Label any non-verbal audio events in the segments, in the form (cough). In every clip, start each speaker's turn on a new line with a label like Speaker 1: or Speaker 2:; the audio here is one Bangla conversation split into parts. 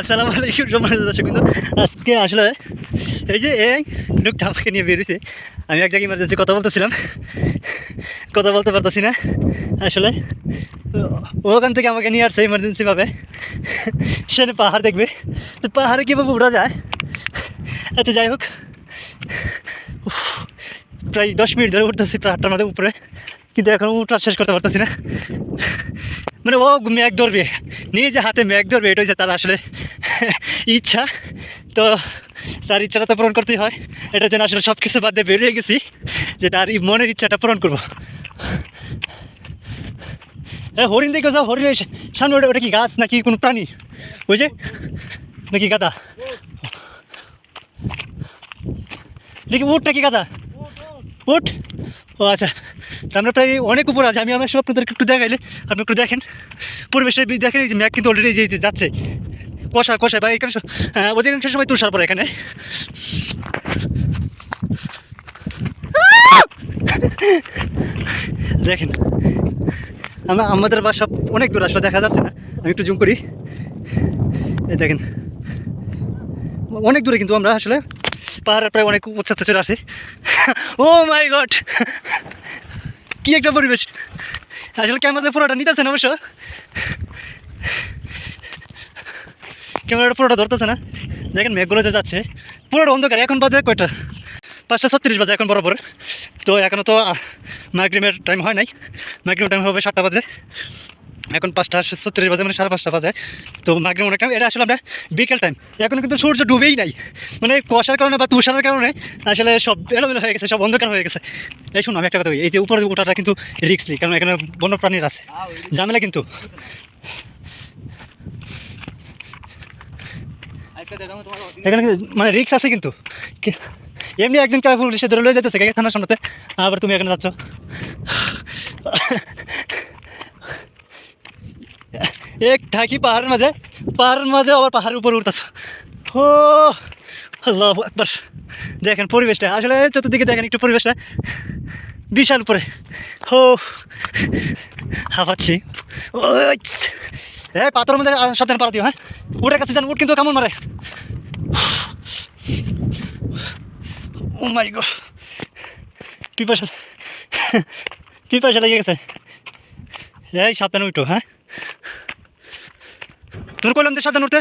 Speaker 1: আসসালামু আলাইকুম সম্মানিত দর্শক কিন্তু আজকে আসলে এই যে এই লোকটা আমাকে নিয়ে বেরিয়েছে আমি এক জায়গায় ইমার্জেন্সি কথা বলতেছিলাম। কথা বলতে পারতেছি না। আসলে ওখান থেকে আমাকে নিয়ে আসছে ইমার্জেন্সিভাবে সেখানে পাহাড় দেখবে। তো পাহাড়ে কীভাবে উঠা যায়? আচ্ছা যাই হোক। প্রায় দশ মিনিট ধরে উঠতেছি পাহাড়টার মধ্যে উপরে। কিন্তু এখন উঠা শেষ করতে পারতেছি না। মানে ও ম্যাগ ধরবে, নিজে হাতে ম্যাগ ধরবে এটা হচ্ছে তার আসলে ইচ্ছা। তো তার ইচ্ছাটা তো পূরণ করতেই হয়। এটা যেন আসলে সব কিছু বাদ দিয়ে বেরিয়ে গেছি, যে তার এই মনের ইচ্ছাটা পূরণ করব। হ্যাঁ হরিণ দেখে যাও, হরিণ সামনে ওটা ওটা কি গাছ নাকি কোনো প্রাণী? বুঝে নাকি গাদা দেখি উঠ নাকি গাদা উঠ। ও আচ্ছা আমরা প্রায় অনেক উপর আছে। আমি আমার সব আপনাদেরকে একটু দেখাইলে আপনি একটু দেখেন। পরিবেশটা দেখেন এই যে ম্যাগ কিন্তু অলরেডি যে যাচ্ছে। কষা কষা বা এখানে হ্যাঁ, অধিকাংশ সময় তুষার পরে এখানে। দেখেন আমরা আমাদের বাসা অনেক দূর আসলে দেখা যাচ্ছে না। আমি একটু জুম করি। দেখেন অনেক দূরে কিন্তু আমরা আসলে পাহাড়ের প্রায় অনেক উচ্চতে চলে আসে। Oh my god! কি একটা পরিবেশ। আসলে ক্যামেরাতে পুরোটা নিতেছে না অবশ্য। ক্যামেরাটা পুরোটা ধরতেছে না। দেখেন মেঘগুলো যে যাচ্ছে। পুরোটা অন্ধকার, এখন বাজে কয়টা? পাঁচটা ছত্রিশ বাজে এখন বরাবর। তো এখনও তো মাইগ্রিমের টাইম হয় নাই। মাইগ্রিম টাইম হবে সাতটা বাজে। এখন পাঁচটা ছত্রিশ বাজে মানে সাড়ে পাঁচটা বাজে। তো মাইগ্রিম অনেক টাইম এটা আসলে আমরা বিকেল টাইম এখন কিন্তু সূর্য ডুবেই নাই। মানে কুয়াশার কারণে বা তুষারের কারণে আসলে সব এলোমেলো হয়ে গেছে, সব অন্ধকার হয়ে গেছে। এই শুনুন আমি একটা কথা এই যে উপরে ওঠাটা কিন্তু রিক্সলি কারণ এখানে বন্য প্রাণীর আছে। ঝামেলা কিন্তু। এখানে মানে রিক্স আছে কিন্তু। এমনি একজন কে পুলিশে ধরে লয়ে যেতেছে থানার সামনেতে। আবার তুমি এখানে যাচ্ছ। এক থাকি পাহাড়ের মাঝে পাহাড়ের মাঝে আবার পাহাড়ের উপরে উঠতেছ ও, আল্লাহ একবার দেখেন পরিবেশটা, আসলে চতুর্দিকে দেখেন একটু পরিবেশটা। বিশাল উপরে। হো হাফাচ্ছি এই পাথরের মধ্যে সাবধানে পারা দিও হ্যাঁ? উঠের কাছে যান উঠ কিন্তু কেমন মারে? ও মাই গো। পিপাসা পিপাসা লেগে গেছে। এই সাবধানে উঠো হ্যাঁ? তোর কইলাম তো সাবধানে উঠতে।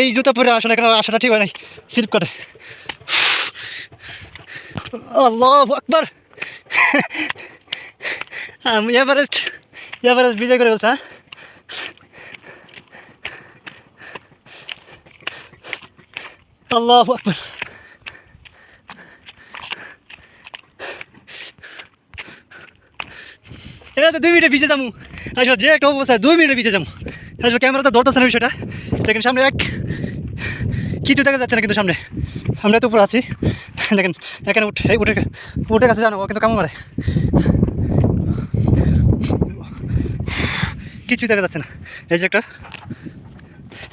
Speaker 1: এই জুতা পরে আসলে এখানে আসাটা ঠিক হয় নাই স্লিপ কাটে। আল্লাহ আকবার। এভারেস্ট এভারেস্ট বিজয় করে বলছে হ্যাঁ? আল্লাহ আকবার। তো দুই মিনিটে ভিজে যাব। আসলে যে একটা অবস্থা দুই মিনিটে ভিজে যাব। আসলে ক্যামেরা তো ধরতেছে না বিষয়টা। দেখেন সামনে এক কিছু দেখা যাচ্ছে না কিন্তু সামনে। আমরা তো উপরে আছি। দেখেন, এখানে উঠে উঠে উঠে কাছে জানো কিন্তু কামো মারে। কিছুই দেখা যাচ্ছে না। এই যে একটা।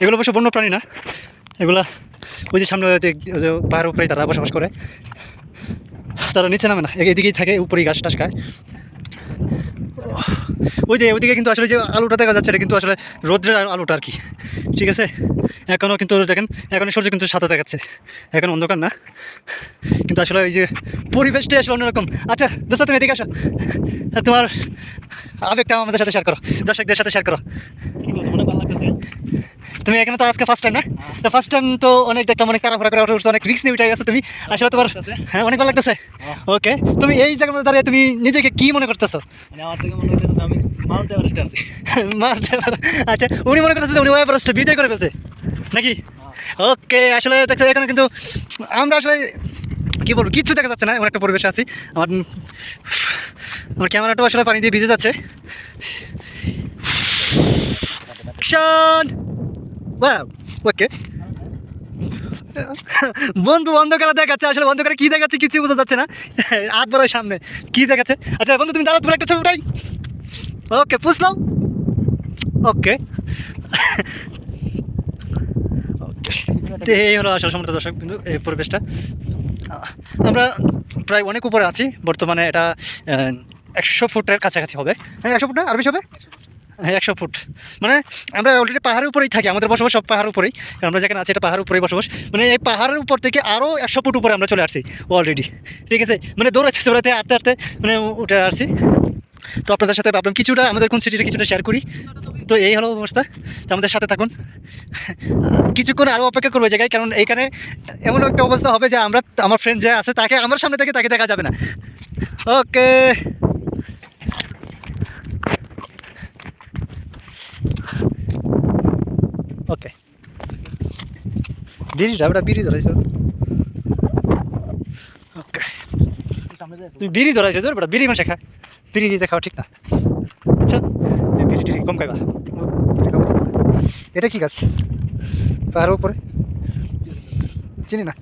Speaker 1: এগুলো অবশ্য বন্য প্রাণী না। এগুলা ওই যে সামনে পাহাড়ের উপরেই তারা বসবাস করে। তারা নিচে নামে না। এদিকেই থাকে, উপরেই ঘাস টাস খায়। ওই যে ওইদিকে কিন্তু আসলে যে আলুটা দেখা যাচ্ছে, এটা কিন্তু আসলে রোদ্রের আলুটা আর কি। ঠিক আছে? এখনও কিন্তু দেখেন, এখন সূর্য কিন্তু সাথে দেখাচ্ছে। এখন অন্ধকার না। কিন্তু আসলে ওই যে পরিবেশটাই আসলে অন্যরকম। আচ্ছা দোস্ত, তুমি এদিকে আসো। তোমার আবেগটা আমাদের সাথে শেয়ার করো। দর্শকদের সাথে শেয়ার করো।
Speaker 2: কি বলতো মনে
Speaker 1: তুমি এখানে তো আজকে ফার্স্ট টাইম না? তো ফার্স্ট টাইম তো অনেক দেখলাম অনেক তাড়াফাড়া করে উঠে উঠছে, অনেক রিক্স নিয়ে উঠে গেছো তুমি। আসলে তোমার? হ্যাঁ অনেক ভালো লাগতেছে। ওকে তুমি এই মধ্যে দাঁড়িয়ে তুমি নিজেকে কি মনে করতেছো?
Speaker 2: মানে আমার থেকে মনে হচ্ছে আমি মাউন্ট এভারেস্টে আছি। (laughs)
Speaker 1: মারতে আচ্ছা উনি মনে করতেছে উনি এভারেস্টে বিজয় করে ফেলছে নাকি? ওকে আসলে দেখছ এখানে কিন্তু আমরা আসলে কি বলব কিচ্ছু দেখা যাচ্ছে না এমন একটা পরিবেশে আছি। আমার আমার ক্যামেরাটাও আসলে পানি দিয়ে ভিজে যাচ্ছে। ওকে। বন্ধু, অন্ধকারে দেখাচ্ছে। আসলে অন্ধকারে কি দেখাচ্ছে কিছু বোঝা যাচ্ছে না। হাত বড় সামনে। কি দেখাচ্ছে? আচ্ছা বন্ধু, তুমি দাঁড়াও, তোমার একটা ছবি ওকে, পুষলাম। ওকে। ওকে। এই হলো আসলে সমস্ত দর্শক কিন্তু এই পরিবেশটা। আমরা প্রায় অনেক উপরে আছি। বর্তমানে এটা একশো ফুটের কাছাকাছি হবে। হ্যাঁ একশো ফুট না? আর বেশি হবে? হ্যাঁ একশো ফুট। মানে আমরা অলরেডি পাহাড়ের উপরেই থাকি, আমাদের বসবাস সব পাহাড়ের উপরেই। আমরা যেখানে আছি, এটা পাহাড়ের উপরেই বসবাস। মানে এই পাহাড়ের উপর থেকে আরও একশো ফুট উপরে আমরা চলে আসছি অলরেডি ঠিক আছে? মানে দৌড়াতে দৌড়াতে, আটতে আটতে মানে উঠে আসছি। তো আপনাদের সাথে ভাবলাম কিছুটা আমাদের কোন সিটিটা কিছুটা শেয়ার করি। তো এই হলো অবস্থা। তো আমাদের সাথে থাকুন। কিছুক্ষণ আরও অপেক্ষা করব জায়গায়, কারণ এইখানে এমন একটা অবস্থা হবে যে আমরা, আমার ফ্রেন্ড যে আছে, তাকে, আমার সামনে থেকে তাকে দেখা যাবে না। ওকে ওকে। বিড়িটা ওটা বিড়ি ধরাইছো? ওকে। তুমি বিড়ি ধরাইছো তোর বেটা বিড়ি মাসে খা। বিড়ি দিতে খাওয়া ঠিক না। আচ্ছা বিড়ি টিড়ি কম খাইবা। বিড়ি। এটা কি গাছ? পাহাড়ের উপরে? চিনি না।